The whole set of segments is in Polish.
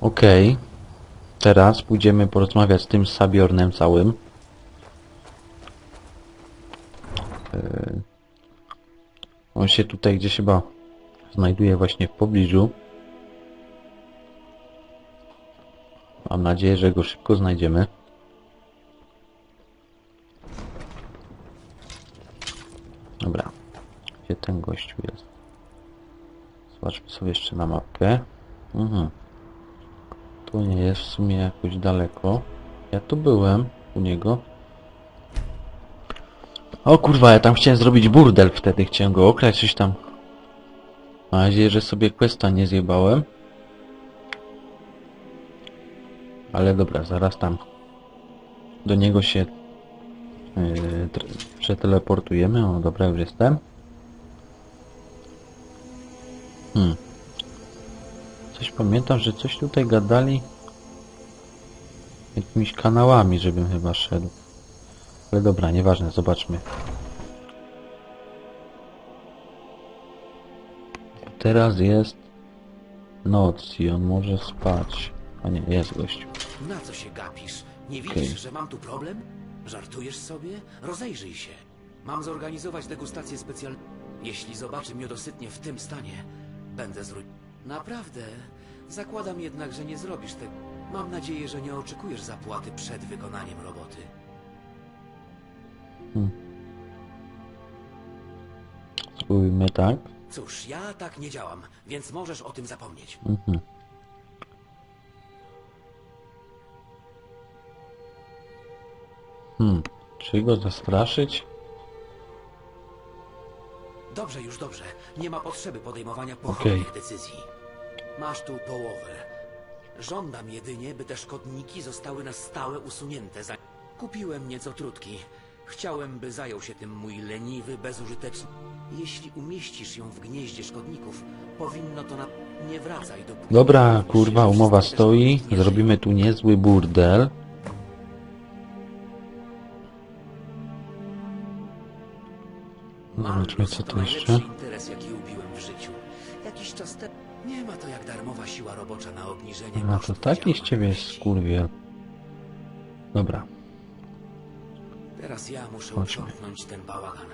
Okej. Teraz pójdziemy porozmawiać z tym Sabiornem całym. Yy, On się tutaj gdzieś chyba znajduje właśnie w pobliżu. Mam nadzieję, że go szybko znajdziemy. Dobra. Gdzie ten gościu jest? Zobaczmy sobie jeszcze na mapkę. Mhm. Tu nie jest w sumie jakoś daleko. Ja tu byłem u niego. O kurwa, ja tam chciałem zrobić burdel wtedy, chciałem go okraść, coś tam. Mam nadzieję, że sobie questa nie zjebałem. Ale dobra, zaraz tam do niego się yy, przeteleportujemy. O, dobra, już jestem. Hmm. Coś pamiętam, że coś tutaj gadali jakimiś kanałami, żebym chyba szedł. Ale dobra, nieważne, zobaczmy. Teraz jest noc i on może spać. A nie, jest gościu. Na co się gapisz? Nie widzisz, Okej. że mam tu problem? Żartujesz sobie? Rozejrzyj się. Mam zorganizować degustację specjalną. Jeśli zobaczy miodosytnie w tym stanie, będę zru... Naprawdę? Zakładam jednak, że nie zrobisz tego. Mam nadzieję, że nie oczekujesz zapłaty przed wykonaniem roboty. Spróbujmy tak. Cóż, ja tak nie działam, więc możesz o tym zapomnieć. Mhm. Hmm. Czy go zastraszyć? Dobrze, już dobrze. Nie ma potrzeby podejmowania pochopnych decyzji. Masz tu połowę. Żądam jedynie, by te szkodniki zostały na stałe usunięte. Za... Kupiłem nieco trutki. Chciałem, by zajął się tym mój leniwy, bezużyteczny. Jeśli umieścisz ją w gnieździe szkodników, powinno to na... Nie wracaj do... Dobra, kurwa, umowa stoi. Zrobimy tu niezły burdel. Zobaczmy, co tu jeszcze. interes, jaki ubiłem w życiu. Jakiś czas temu... Nie ma to jak darmowa siła robocza na obniżenie No to kosztów taki z ciebie skurwiel. Dobra. Teraz ja muszę Chodźmy. ten bałagan.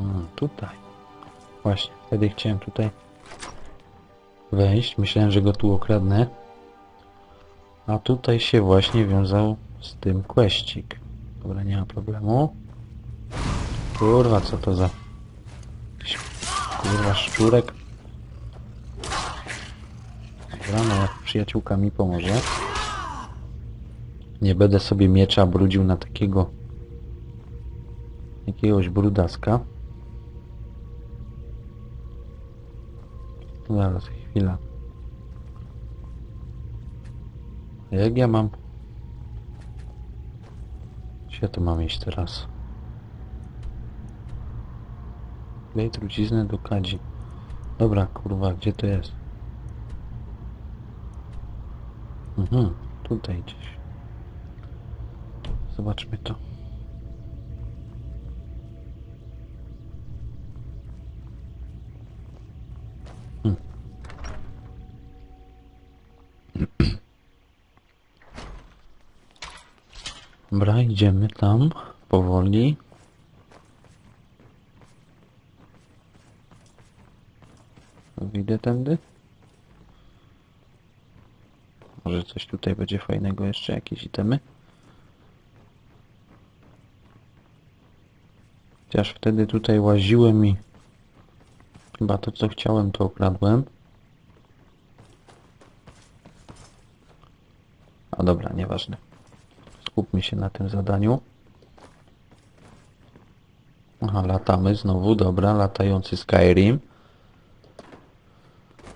Mm, tutaj. Właśnie, wtedy chciałem tutaj wejść. Myślałem, że go tu okradnę. A tutaj się właśnie wiązał z tym kłeścik. Dobra, nie ma problemu. Kurwa, co to za... Kurwa, szczurek. Dobra, moja przyjaciółka mi pomoże. Nie będę sobie miecza brudził na takiego jakiegoś brudaska. Zaraz, chwila. Jak ja mam... Gdzie ja to mam iść teraz? Daj truciznę do kadzi. Dobra, kurwa, gdzie to jest? Mhm, tutaj gdzieś. Zobaczmy to. Dobra, idziemy tam powoli. Wyjdę tędy. Może coś tutaj będzie fajnego jeszcze, jakieś itemy. Chociaż wtedy tutaj łaziłem i chyba to co chciałem to okradłem. A dobra, nieważne. Skupmy się na tym zadaniu. Aha, latamy znowu, dobra, latający Skyrim.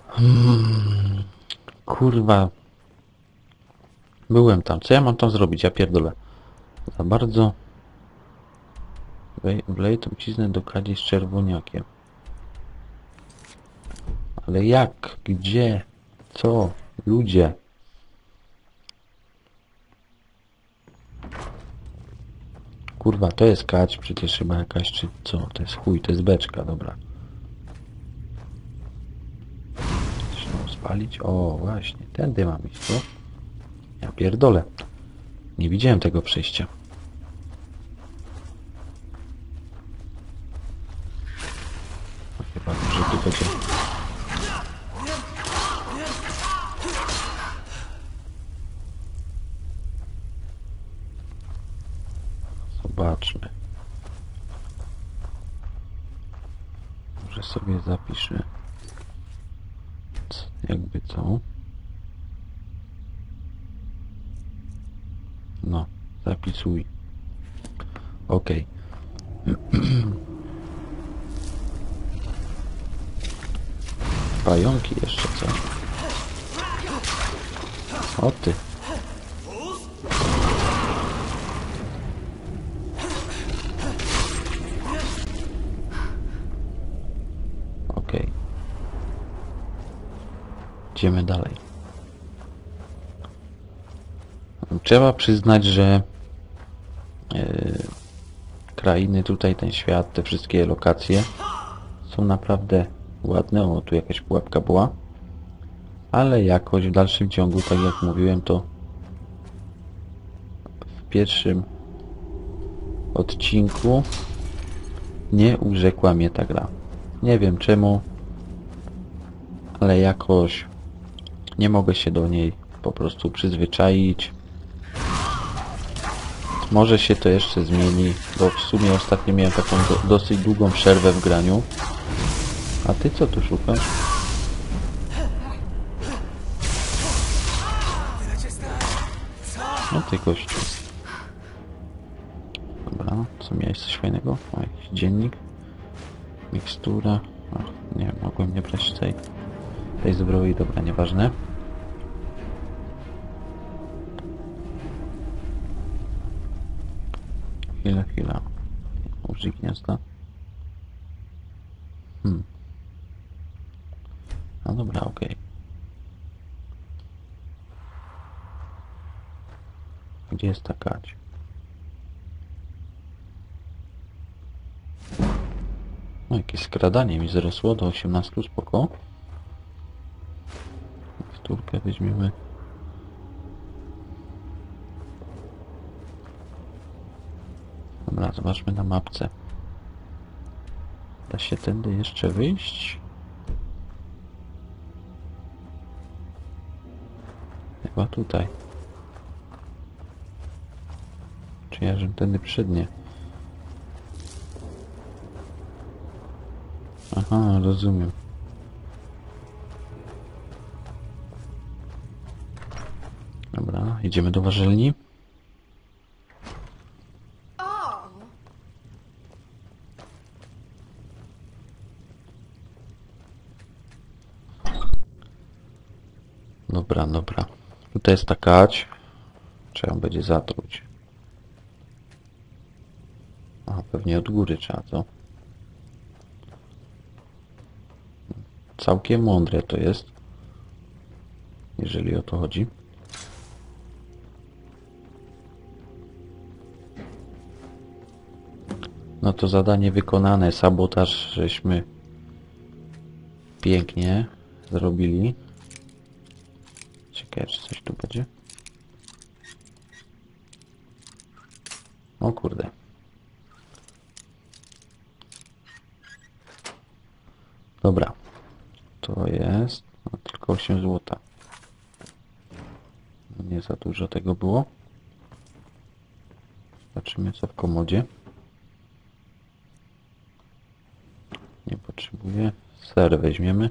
Hmm, kurwa. Byłem tam. Co ja mam tam zrobić? Ja pierdolę. Za bardzo. Wlej- truciznę do kadzi z czerwoniakiem. Ale jak? Gdzie? Co? Ludzie? Kurwa, to jest kać przecież chyba jakaś, czy co? To jest chuj, to jest beczka, dobra. Chcesz nam spalić? O, właśnie, tędy mam iść, co? Ja pierdolę. Nie widziałem tego przejścia. Pająki jeszcze co? O ty. Okej. Idziemy dalej. Trzeba przyznać, że krainy tutaj, ten świat, te wszystkie lokacje są naprawdę ładne. O, tu jakaś pułapka była. Ale jakoś w dalszym ciągu, tak jak mówiłem, to w pierwszym odcinku nie urzekła mnie ta gra. Nie wiem czemu, ale jakoś nie mogę się do niej po prostu przyzwyczaić. Może się to jeszcze zmieni, bo w sumie ostatnio miałem taką do, dosyć długą przerwę w graniu. A ty co tu szukasz? No ty gościu. Dobra, co miałeś coś fajnego? O, jakiś dziennik. Mikstura. Ach, nie mogłem nie brać tej, tej zbroi, dobra, nieważne. Chwila, chwila. Użyj gniazda. Hmm. No dobra, okej. Gdzie jest ta kać? No jakieś skradanie mi wzrosło do 18 spoko. Wtórkę weźmiemy. Dobra, zobaczmy na mapce. Da się tędy jeszcze wyjść? Chyba tutaj. Czy ja żem tędy przednie? Aha, rozumiem. Dobra, idziemy do warzelni. Dobra, dobra. Tutaj jest ta kać. Trzeba ją będzie zatruć. A, pewnie od góry trzeba, co? Całkiem mądre to jest. Jeżeli o to chodzi. No to zadanie wykonane. Sabotaż żeśmy pięknie zrobili. Ciekawe, czy coś tu będzie. O kurde. Dobra. To jest no, tylko 8 złota. No, Nie za dużo tego było. Zobaczymy co w komodzie. Nie potrzebuję. Ser weźmiemy.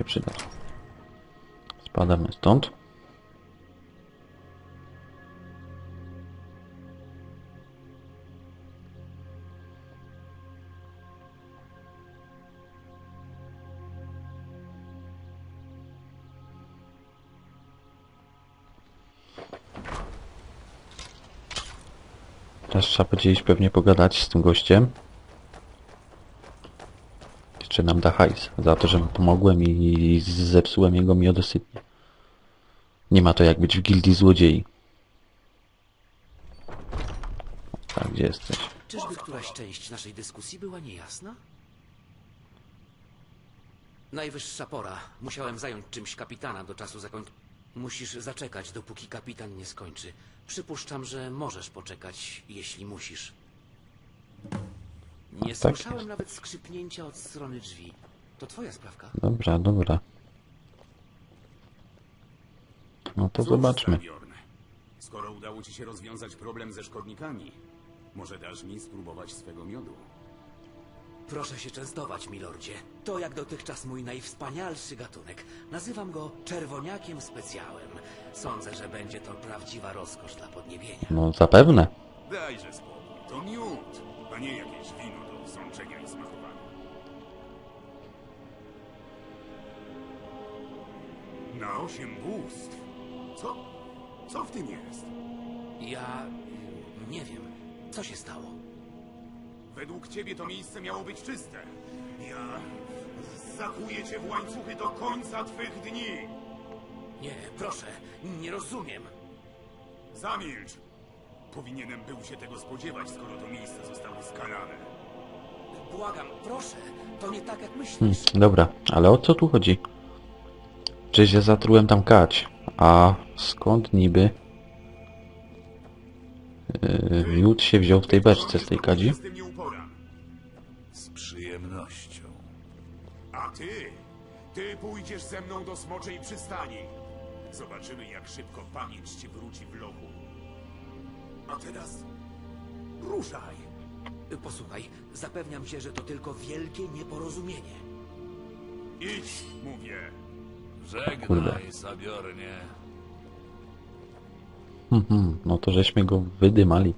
Się przydać. Spadamy stąd. Teraz trzeba będzie pewnie pogadać z tym gościem. Jeszcze nam da hajs za to, że mu pomogłem i zepsułem jego miodosytnie. Nie ma to jak być w gildii złodziei. Tak, gdzie jesteś? Czyżby któraś część naszej dyskusji była niejasna? Najwyższa pora. Musiałem zająć czymś kapitana do czasu zakończenia. Musisz zaczekać, dopóki kapitan nie skończy. Przypuszczam, że możesz poczekać, jeśli musisz. Nie tak słyszałem jest. nawet skrzypnięcia od strony drzwi. To twoja sprawka. Dobra, dobra. No to Cóż, zobaczmy. Skoro udało ci się rozwiązać problem ze szkodnikami, może dasz mi spróbować swego miodu? Proszę się częstować, milordzie. To jak dotychczas mój najwspanialszy gatunek. Nazywam go czerwoniakiem specjałem. Sądzę, że będzie to prawdziwa rozkosz dla podniebienia. No zapewne. Dajże spokój, to miód, a nie jakieś wino do sączenia i smakowania. Na osiem bóstw? Co? Co w tym jest? Ja... y, nie wiem. Co się stało? Według ciebie to miejsce miało być czyste. Ja zakuję cię w łańcuchy do końca twych dni. Nie, proszę. Nie rozumiem. Zamilcz! Powinienem był się tego spodziewać, skoro to miejsce zostało skalane. Błagam, proszę. To nie tak, jak Hmm, myślisz. dobra, ale o co tu chodzi? Czyż ja zatrułem tam kać? A skąd niby yy, miód się wziął w tej beczce z tej kadzi? Z tym nie uporam. Z przyjemnością. A ty? Ty pójdziesz ze mną do Smoczej Przystani. Zobaczymy, jak szybko pamięć ci wróci w lochu. A teraz... Ruszaj! Posłuchaj, zapewniam cię, że to tylko wielkie nieporozumienie. Idź, mówię. Kurde. Żegnaj, Sabiornie. Mhm, no to żeśmy go wydymali.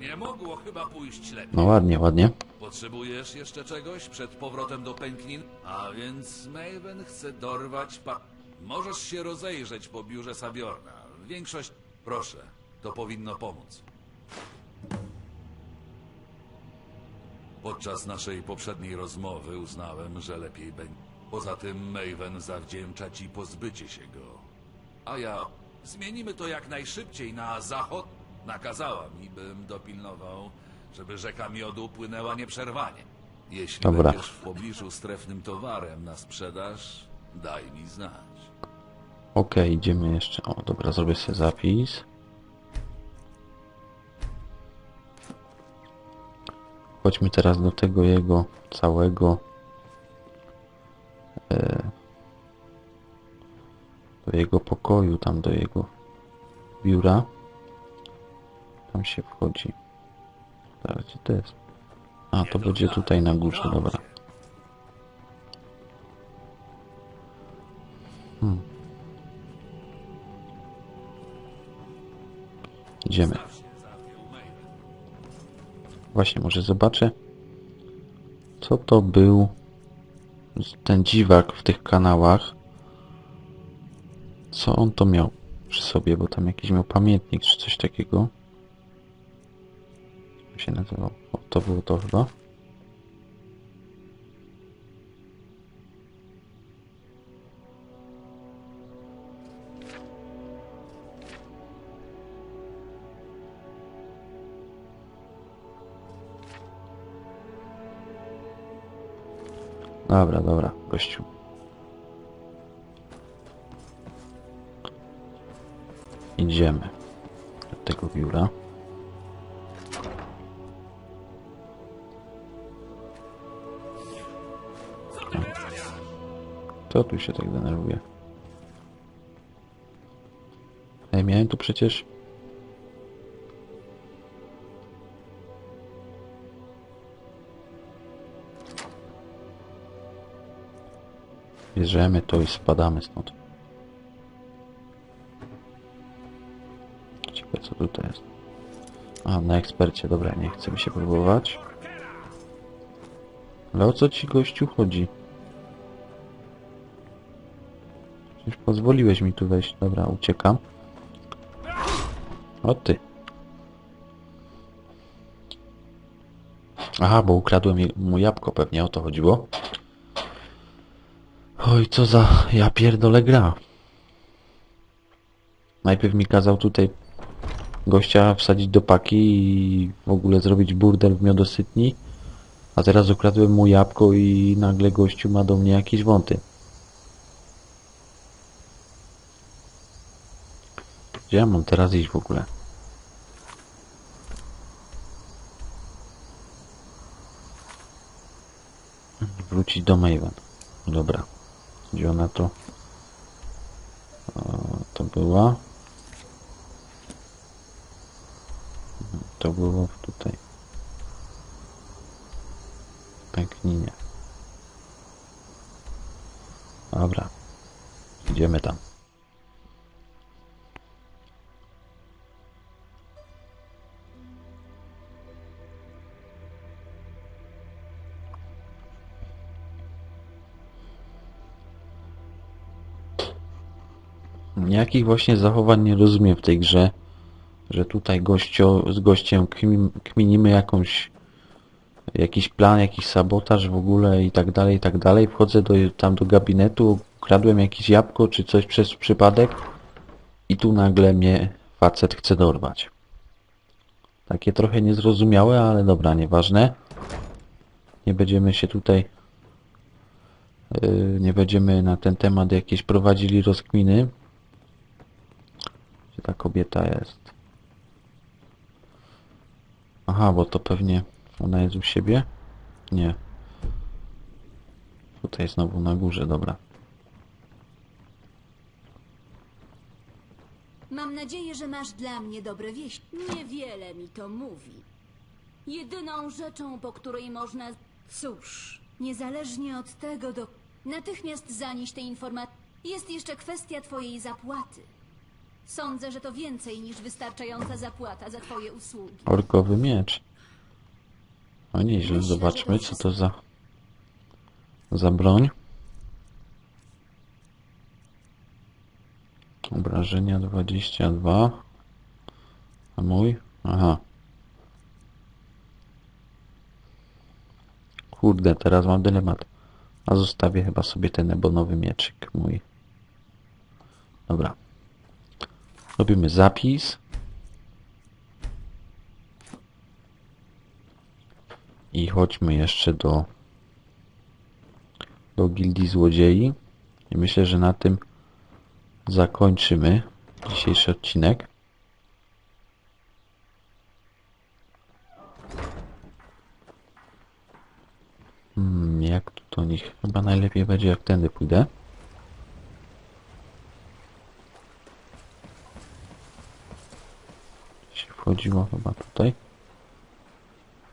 Nie mogło chyba pójść lepiej. No ładnie, ładnie. Potrzebujesz jeszcze czegoś przed powrotem do pęknin? A więc Maven chce dorwać pa... Możesz się rozejrzeć po biurze Sabiorna. Większość... Proszę, to powinno pomóc. Podczas naszej poprzedniej rozmowy uznałem, że lepiej będzie. Poza tym Maven zawdzięcza ci pozbycie się go. A ja... Zmienimy to jak najszybciej na zachód. Nakazała mi, bym dopilnował, żeby rzeka miodu płynęła nieprzerwanie. Jeśli Dobra. będziesz w pobliżu strefnym towarem na sprzedaż, daj mi znać. Okej, idziemy jeszcze. O, dobra, zrobię sobie zapis. Chodźmy teraz do tego jego całego e, do jego pokoju, tam do jego biura. Tam się wchodzi. Teraz gdzie to jest? A, to będzie tutaj na górze, dobra. Idziemy. Właśnie, może zobaczę, co to był ten dziwak w tych kanałach. Co on to miał przy sobie, bo tam jakiś miał pamiętnik czy coś takiego. Jak się nazywał? O, to było to chyba. Dobra, dobra, gościu. Idziemy do tego biura. Co tu się tak denerwuje? Ej, miałem tu przecież... Bierzemy to i spadamy stąd. Ciekawe co tutaj jest. A, na ekspercie, dobra, nie chce mi się próbować. Ale o co ci gościu chodzi? Przecież pozwoliłeś mi tu wejść. Dobra, uciekam. O ty. Aha, bo ukradłem mu jabłko pewnie, o to chodziło. Oj, co za ja pierdolę gra. Najpierw mi kazał tutaj gościa wsadzić do paki i w ogóle zrobić burdel w miodosytni, a teraz ukradłem mu jabłko i nagle gościu ma do mnie jakieś wąty. Gdzie ja mam teraz iść w ogóle? Wrócić do Maven. Dobra. Gdzie ona to? O, to była. To było tutaj. Jakich właśnie zachowań nie rozumiem w tej grze, że tutaj gościo, z gościem kmin, kminimy jakąś jakiś plan, jakiś sabotaż w ogóle i tak dalej, i tak dalej. Wchodzę do, tam do gabinetu, kradłem jakieś jabłko czy coś przez przypadek i tu nagle mnie facet chce dorwać. Takie trochę niezrozumiałe, ale dobra, nieważne. Nie będziemy się tutaj yy, nie będziemy na ten temat jakieś prowadzili rozkminy. Gdzie ta kobieta jest? Aha, bo to pewnie ona jest u siebie? Nie. Tutaj znowu na górze, dobra. Mam nadzieję, że masz dla mnie dobre wieści. Niewiele mi to mówi. Jedyną rzeczą, po której można. Cóż, niezależnie od tego, do. Natychmiast zanieś te informacje. Jest jeszcze kwestia twojej zapłaty. Sądzę, że to więcej niż wystarczająca zapłata za twoje usługi. Orkowy miecz. No nieźle, zobaczmy co to za za broń. Obrażenia 22. A mój? Aha. Kurde, teraz mam dylemat. A zostawię chyba sobie ten ebonowy mieczyk mój. Dobra. Robimy zapis. I chodźmy jeszcze do do gildii złodziei. I myślę, że na tym zakończymy dzisiejszy odcinek. Hmm, jak tu do nich? Chyba najlepiej będzie jak tędy pójdę. Się wchodziło chyba tutaj.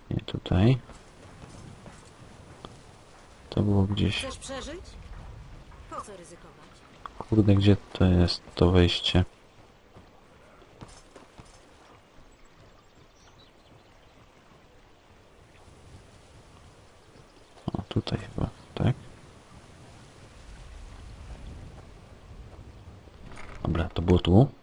Nie tutaj. To było gdzieś. Chcesz przeżyć? Po co ryzykować? Kurde, gdzie to jest to wejście? O, tutaj chyba, tak? Dobra, to było tu.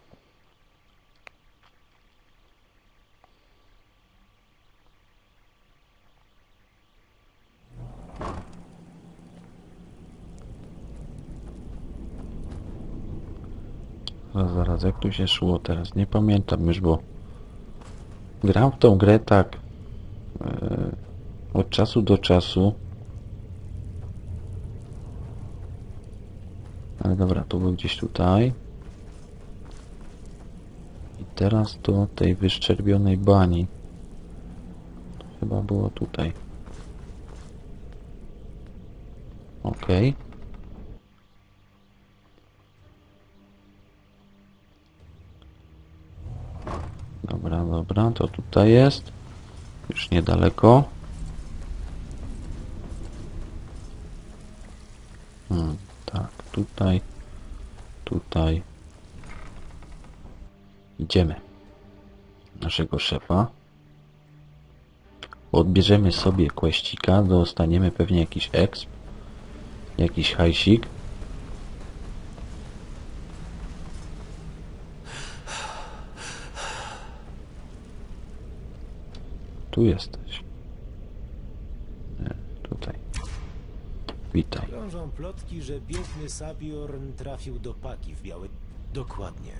Zaraz, zaraz, jak tu się szło teraz? Nie pamiętam już, bo gram w tą grę tak e, od czasu do czasu. Ale dobra, to był gdzieś tutaj. I teraz do tej wyszczerbionej bani. Chyba było tutaj. Okej. Dobra, dobra, to tutaj jest. Już niedaleko. Hmm, tak, tutaj, tutaj. Idziemy. Naszego szefa. Odbierzemy sobie kłeścika, dostaniemy pewnie jakiś exp, jakiś hajsik. Tu jesteś. Nie, tutaj. Witaj. Krążą plotki, że biedny Sabiorn trafił do paki w białej... Dokładnie.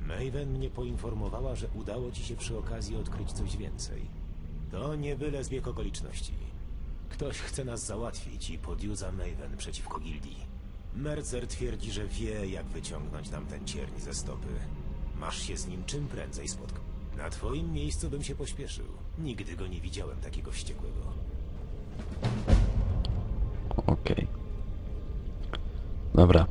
Maven mnie poinformowała, że udało ci się przy okazji odkryć coś więcej. To nie byle zbieg okoliczności. Ktoś chce nas załatwić i podjudza Maven przeciwko gildii. Mercer twierdzi, że wie, jak wyciągnąć tamten cierń ze stopy. Masz się z nim czym prędzej spotkać. Na twoim miejscu bym się pośpieszył. Nigdy go nie widziałem takiego wściekłego. Okej. Dobra,